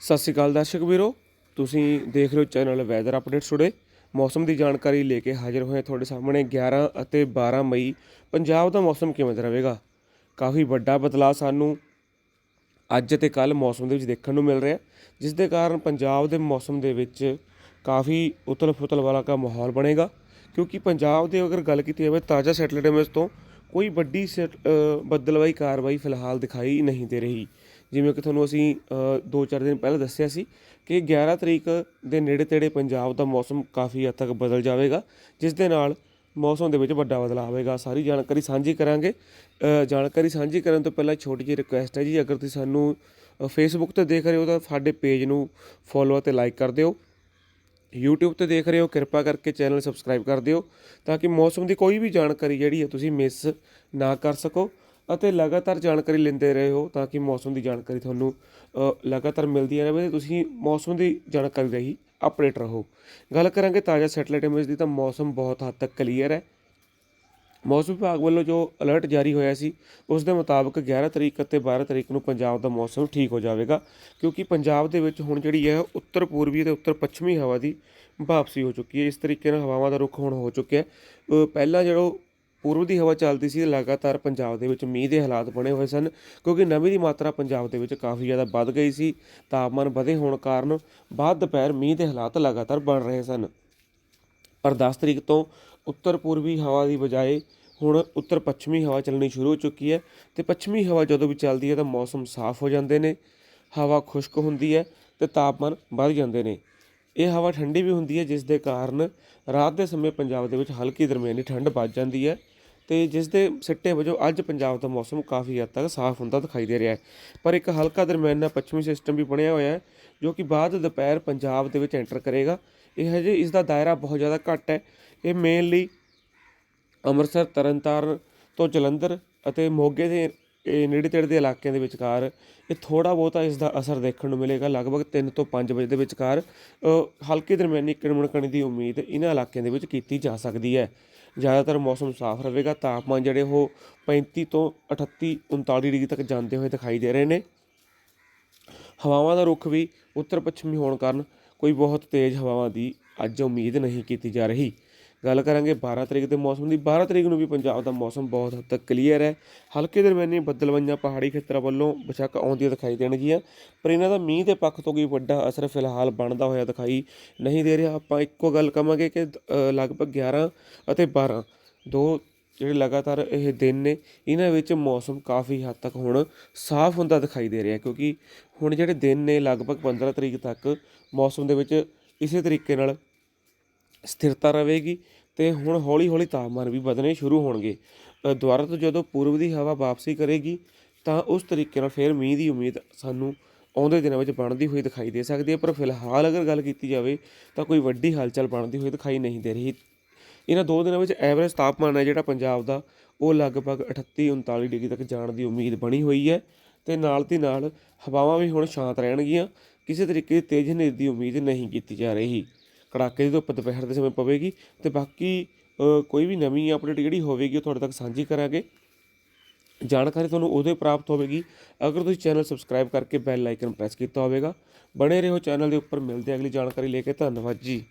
ਸਤਿ ਸ਼੍ਰੀ ਅਕਾਲ ਦਰਸ਼ਕ ਵੀਰੋ, ਤੁਸੀਂ ਦੇਖ ਰਹੇ ਹੋ ਚੈਨਲ ਵੈਦਰ ਅਪਡੇਟਸ ਟੁਡੇ ਮੌਸਮ ਦੀ ਜਾਣਕਾਰੀ ਲੈ ਕੇ ਹਾਜ਼ਰ ਹੋਏ ਹਾਂ ਤੁਹਾਡੇ ਸਾਹਮਣੇ 11 ਅਤੇ 12 ਮਈ। ਪੰਜਾਬ ਦਾ ਮੌਸਮ ਕਿਵੇਂ ਦਾ ਰਹੇਗਾ? ਕਾਫੀ ਵੱਡਾ ਬਦਲਾਅ ਸਾਨੂੰ ਅੱਜ ਤੇ ਕੱਲ ਮੌਸਮ ਦੇ ਵਿੱਚ ਦੇਖਣ ਨੂੰ ਮਿਲ ਰਿਹਾ, ਜਿਸ ਦੇ ਕਾਰਨ ਪੰਜਾਬ ਦੇ ਮੌਸਮ ਦੇ ਵਿੱਚ ਕਾਫੀ ਉਤਲ-ਫੁਤਲ ਵਾਲਾ ਕਾ ਮਾਹੌਲ ਬਣੇਗਾ। ਕਿਉਂਕਿ ਪੰਜਾਬ ਦੇ ਅਗਰ ਗੱਲ ਕੀਤੀ ਜਾਵੇ ਤਾਜ਼ਾ ਸੈਟੇਲਾਈਟ ਇਮੇਜ ਤੋਂ ਕੋਈ ਵੱਡੀ ਸੈਟ- ਅ, ਕਾਰਵਾਈ ਫਿਲਹਾਲ ਦਿਖਾਈ ਨਹੀਂ ਦੇ ਰਹੀ। ਜਿਵੇਂ ਕਿ ਤੁਹਾਨੂੰ ਅਸੀਂ 2-4 ਦਿਨ ਪਹਿਲਾਂ ਦੱਸਿਆ ਸੀ ਕਿ 11 ਤਰੀਕ ਦੇ ਨੇੜੇ ਤੇੜੇ ਪੰਜਾਬ ਦਾ ਮੌਸਮ ਕਾਫੀ ਹੱਦ ਤੱਕ ਬਦਲ ਜਾਵੇਗਾ ਜਿਸ ਦੇ ਨਾਲ ਮੌਸਮ ਦੇ ਵਿੱਚ ਵੱਡਾ ਬਦਲਾਅ ਆਵੇਗਾ। ਸਾਰੀ ਜਾਣਕਾਰੀ ਸਾਂਝੀ ਕਰਾਂਗੇ। ਜਾਣਕਾਰੀ ਸਾਂਝੀ ਕਰਨ ਤੋਂ ਪਹਿਲਾਂ ਛੋਟੀ ਜਿਹੀ ਰਿਕੁਐਸਟ ਹੈ ਜੀ ਅਗਰ ਤੁਸੀਂ ਸਾਨੂੰ ਫੇਸਬੁੱਕ ਤੇ ਦੇਖ ਰਹੇ ਹੋ ਤਾਂ ਸਾਡੇ ਪੇਜ ਨੂੰ ਫੋਲੋ ਅਤੇ ਲਾਈਕ ਕਰ ਦਿਓ। YouTube ਤੇ ਦੇਖ ਰਹੇ ਹੋ, ਕਿਰਪਾ ਕਰਕੇ ਚੈਨਲ ਸਬਸਕ੍ਰਾਈਬ ਕਰ ਦਿਓ ਤਾਂ ਕਿ ਮੌਸਮ ਦੀ ਕੋਈ ਵੀ ਜਾਣਕਾਰੀ ਜਿਹੜੀ ਹੈ ਤੁਸੀਂ ਮਿਸ ਨਾ ਕਰ ਸਕੋ ਅਤੇ ਲਗਾਤਾਰ ਜਾਣਕਾਰੀ ਲੈਂਦੇ ਰਹੇ ਹੋ ਤਾਂ ਕਿ ਮੌਸਮ ਦੀ ਜਾਣਕਾਰੀ ਤੁਹਾਨੂੰ ਲਗਾਤਾਰ ਮਿਲਦੀ ਰਹੇ ਤੁਸੀਂ ਮੌਸਮ ਦੀ ਜਾਣਕਾਰੀ ਰਹੀ ਅਪਡੇਟ ਰਹੋ। ਗੱਲ ਕਰਾਂਗੇ ਤਾਜ਼ਾ ਸੈਟੇਲਾਈਟ ਇਮੇਜ ਦੀ ਤਾਂ ਮੌਸਮ ਬਹੁਤ ਹੱਦ ਤੱਕ ਕਲੀਅਰ ਹੈ। ਮੌਸਮ ਵਿਭਾਗ ਵੱਲੋਂ ਜੋ ਅਲਰਟ ਜਾਰੀ ਹੋਇਆ ਸੀ, ਉਸ ਦੇ ਮੁਤਾਬਕ 11 ਤਰੀਕ ਅਤੇ 12 ਤਰੀਕ ਨੂੰ ਪੰਜਾਬ ਦਾ ਮੌਸਮ ਠੀਕ ਹੋ ਜਾਵੇਗਾ, ਕਿਉਂਕਿ ਪੰਜਾਬ ਦੇ ਵਿੱਚ ਹੁਣ ਜਿਹੜੀ ਹੈ ਉੱਤਰ ਪੂਰਬੀ ਅਤੇ ਉੱਤਰ ਪੱਛਮੀ ਹਵਾ ਦੀ ਵਾਪਸੀ ਹੋ ਚੁੱਕੀ ਹੈ। ਇਸ ਤਰੀਕੇ ਨਾਲ ਹਵਾਵਾਂ ਦਾ ਰੁਖ ਹੁਣ ਹੋ ਚੁੱਕਿਆ ਹੈ। ਪਹਿਲਾਂ ਜਦੋਂ ਪੂਰਬ ਦੀ ਹਵਾ ਚੱਲਦੀ ਸੀ, ਲਗਾਤਾਰ ਪੰਜਾਬ ਦੇ ਵਿੱਚ ਮੀਂਹ ਦੇ ਹਾਲਾਤ ਬਣੇ ਹੋਏ ਸਨ, ਕਿਉਂਕਿ ਨਮੀ ਦੀ ਮਾਤਰਾ ਪੰਜਾਬ ਦੇ ਵਿੱਚ ਕਾਫੀ ਜ਼ਿਆਦਾ ਵੱਧ ਗਈ ਸੀ। ਤਾਪਮਾਨ ਵਧੇ ਹੋਣ ਕਾਰਨ ਬਾਅਦ ਦੁਪਹਿਰ ਮੀਂਹ ਦੇ ਹਾਲਾਤ ਲਗਾਤਾਰ ਬਣ ਰਹੇ ਸਨ। ਪਰ 10 ਤਰੀਕ ਤੋਂ ਉੱਤਰ ਪੂਰਬੀ ਹਵਾ ਦੀ ਬਜਾਏ ਹੁਣ ਉੱਤਰ ਪੱਛਮੀ ਹਵਾ ਚੱਲਣੀ ਸ਼ੁਰੂ ਹੋ ਚੁੱਕੀ ਹੈ ਤੇ ਪੱਛਮੀ ਹਵਾ ਜਦੋਂ ਵੀ ਚੱਲਦੀ ਹੈ ਤਾਂ ਮੌਸਮ ਸਾਫ਼ ਹੋ ਜਾਂਦੇ ਨੇ, ਹਵਾ ਖੁਸ਼ਕ ਹੁੰਦੀ ਹੈ ਤੇ ਤਾਪਮਾਨ ਵੱਧ ਜਾਂਦੇ ਨੇ। ਇਹ ਹਵਾ ਠੰਡੀ ਵੀ ਹੁੰਦੀ ਹੈ, ਜਿਸ ਦੇ ਕਾਰਨ ਰਾਤ ਦੇ ਸਮੇਂ ਪੰਜਾਬ ਦੇ ਵਿੱਚ ਹਲਕੀ ਦਰਮਿਆਨੀ ਠੰਡ ਵੱਜ ਜਾਂਦੀ ਹੈ। ਤੇ ਜਿਸ ਦੇ ਸਿੱਟੇ ਵਜੋਂ ਅੱਜ ਪੰਜਾਬ ਦਾ ਮੌਸਮ ਕਾਫੀ ਹੱਦ ਤੱਕ ਸਾਫ਼ ਹੁੰਦਾ ਦਿਖਾਈ ਦੇ ਰਿਹਾ ਹੈ। ਪਰ ਇੱਕ ਹਲਕਾ ਦਰਮਿਆਨਾ ਪੱਛਮੀ ਸਿਸਟਮ ਵੀ ਬਣਿਆ ਹੋਇਆ ਹੈ, ਜੋ ਕਿ ਬਾਅਦ ਦੁਪਹਿਰ ਪੰਜਾਬ ਦੇ ਵਿੱਚ ਐਂਟਰ ਕਰੇਗਾ। ਇਹ ਹਜੇ ਇਸ ਦਾ ਦਾਇਰਾ ਬਹੁਤ ਜ਼ਿਆਦਾ ਘੱਟ ਹੈ। ਇਹ ਮੇਨਲੀ ਅੰਮ੍ਰਿਤਸਰ, ਤਰਨਤਾਰਨ ਤੋਂ ਜਲੰਧਰ ਅਤੇ ਮੋਗੇ ਦੇ ਇਹ ਨੇੜੇ ਤੇੜੇ ਦੇ ਇਲਾਕਿਆਂ ਦੇ ਵਿਚਕਾਰ ਇਹ ਥੋੜਾ ਬਹੁਤਾ ਇਸ ਦਾ ਅਸਰ ਦੇਖਣ ਨੂੰ ਮਿਲੇਗਾ। ਲਗਭਗ 3 ਤੋਂ 5 ਵਜੇ ਦੇ ਵਿਚਕਾਰ ਅ, ਹਲਕੀ ਦਰਮਿਆਨੀ ਕਿਣਮਣਕਣੀ ਦੀ ਉਮੀਦ ਇਹਨਾਂ ਇਲਾਕਿਆਂ ਦੇ ਵਿੱਚ ਕੀਤੀ ਜਾ ਸਕਦੀ ਹੈ। ਜ਼ਿਆਦਾਤਰ ਮੌਸਮ ਸਾਫ਼ ਰਹੇਗਾ। ਤਾਪਮਾਨ ਜਿਹੜੇ ਉਹ 35 ਤੋਂ 38 39 ਡਿਗਰੀ ਤੱਕ ਜਾਂਦੇ ਹੋਏ ਦਿਖਾਈ ਦੇ ਰਹੇ ਨੇ। ਹਵਾਵਾਂ ਦਾ ਰੁਖ ਵੀ ਉੱਤਰ ਪੱਛਮੀ ਹੋਣ ਕਾਰਨ ਕੋਈ ਬਹੁਤ ਤੇਜ਼ ਹਵਾਵਾਂ ਦੀ ਅੱਜ ਉਮੀਦ ਨਹੀਂ ਕੀਤੀ ਜਾ ਰਹੀ। ਗੱਲ ਕਰਾਂਗੇ 12 ਤਰੀਕ ਦੇ ਮੌਸਮ ਦੀ। 12 ਤਰੀਕ ਨੂੰ ਵੀ ਪੰਜਾਬ ਦਾ ਮੌਸਮ ਬਹੁਤ ਹੱਦ ਤੱਕ ਕਲੀਅਰ ਹੈ। ਹਲਕੇ ਦਰਮਿਆਨੀ ਬੱਦਲਵਾਈਆਂ ਪਹਾੜੀ ਖੇਤਰਾਂ ਵੱਲੋਂ ਬੇਸ਼ੱਕ ਆਉਂਦੀਆਂ ਦਿਖਾਈ ਦੇਣਗੀਆਂ। ਪਰ ਇਹਨਾਂ ਦਾ ਮੀਂਹ ਦੇ ਪੱਖ ਤੋਂ ਕੋਈ ਵੱਡਾ ਅਸਰ ਫਿਲਹਾਲ ਬਣਦਾ ਹੋਇਆ ਦਿਖਾਈ ਨਹੀਂ ਦੇ ਰਿਹਾ। ਆਪਾਂ ਇੱਕੋ ਗੱਲ ਕਵਾਂਗੇ ਕਿ ਅ, ਲਗਭਗ 11 ਅਤੇ 12 ਦੋ ਜਿਹੜੇ ਲਗਾਤਾਰ ਇਹ ਦਿਨ ਨੇ ਇਹਨਾਂ ਵਿੱਚ ਮੌਸਮ ਕਾਫੀ ਹੱਦ ਤੱਕ ਹੁਣ ਸਾਫ਼ ਹੁੰਦਾ ਦਿਖਾਈ ਦੇ ਰਿਹਾ ਕਿਉਂਕਿ ਹੁਣ ਜਿਹੜੇ ਦਿਨ ਨੇ ਲਗਭਗ 15 ਤਰੀਕ ਤੱਕ ਮੌਸਮ ਦੇ ਵਿੱਚ ਇਸੇ ਤਰੀਕੇ ਨਾਲ ਸਥਿਰਤਾ ਰਹੇਗੀ। ਤੇ ਹੁਣ ਹੌਲੀ-ਹੌਲੀ ਤਾਪਮਾਨ ਵੀ ਵਧਣੇ ਸ਼ੁਰੂ ਹੋਣਗੇ। ਅ, ਦੁਬਾਰਾ ਤੋਂ ਜਦੋਂ ਪੂਰਬ ਦੀ ਹਵਾ ਵਾਪਸੀ ਕਰੇਗੀ ਤਾਂ ਉਸ ਤਰੀਕੇ ਨਾਲ ਫਿਰ ਮੀਂਹ ਦੀ ਉਮੀਦ ਸਾਨੂੰ ਆਉਂਦੇ ਦਿਨਾਂ ਵਿੱਚ ਬਣਦੀ ਹੋਈ ਦਿਖਾਈ ਦੇ ਸਕਦੀ ਹੈ। ਪਰ ਫਿਲਹਾਲ ਅਗਰ ਗੱਲ ਕੀਤੀ ਜਾਵੇ ਤਾਂ ਕੋਈ ਵੱਡੀ ਹਲਚਲ ਬਣਦੀ ਹੋਈ ਦਿਖਾਈ ਨਹੀਂ ਦੇ ਰਹੀ। ਇਹਨਾਂ ਦੋ ਦਿਨਾਂ ਵਿੱਚ ਐਵਰੇਜ ਤਾਪਮਾਨ ਹੈ ਜਿਹੜਾ ਪੰਜਾਬ ਦਾ ਉਹ ਲਗਭਗ 38 39 ਡਿਗਰੀ ਤੱਕ ਜਾਣ ਦੀ ਉਮੀਦ ਬਣੀ ਹੋਈ ਹੈ ਤੇ ਨਾਲ ਦੀ ਨਾਲ ਹਵਾਵਾਂ ਵੀ ਹੁਣ ਸ਼ਾਂਤ ਰਹਿਣਗੀਆਂ। ਕਿਸੇ ਤਰੀਕੇ ਦੀ ਤੇਜ਼ ਹਨੇਰੀ ਦੀ ਉਮੀਦ ਨਹੀਂ ਕੀਤੀ ਜਾ ਰਹੀ। ਕੜਾਕੇ ਦੀ ਧੁੱਪ ਦੁਪਹਿਰ ਦੇ ਸਮੇਂ ਪਵੇਗੀ ਤੇ ਬਾਕੀ ਕੋਈ ਵੀ ਨਵੀਂ ਅਪਡੇਟ ਜਿਹੜੀ ਹੋਵੇਗੀ ਉਹ ਤੁਹਾਡੇ ਤੱਕ ਸਾਂਝੀ ਕਰਾਂਗੇ। ਜਾਣਕਾਰੀ ਤੁਹਾਨੂੰ ਉਦੋਂ ਹੀ ਪ੍ਰਾਪਤ ਹੋਵੇਗੀ। ਅਗਰ ਤੁਸੀਂ ਚੈਨਲ ਸਬਸਕ੍ਰਾਈਬ ਕਰਕੇ ਬੈਲ ਆਈਕਨ ਪ੍ਰੈਸ ਕੀਤਾ ਹੋਵੇਗਾ। ਬਣੇ ਰਹੋ ਚੈਨਲ ਦੇ ਉੱਪਰ। ਮਿਲਦੇ ਅਗਲੀ ਜਾਣਕਾਰੀ ਲੈ ਕੇ। ਧੰਨਵਾਦ ਜੀ।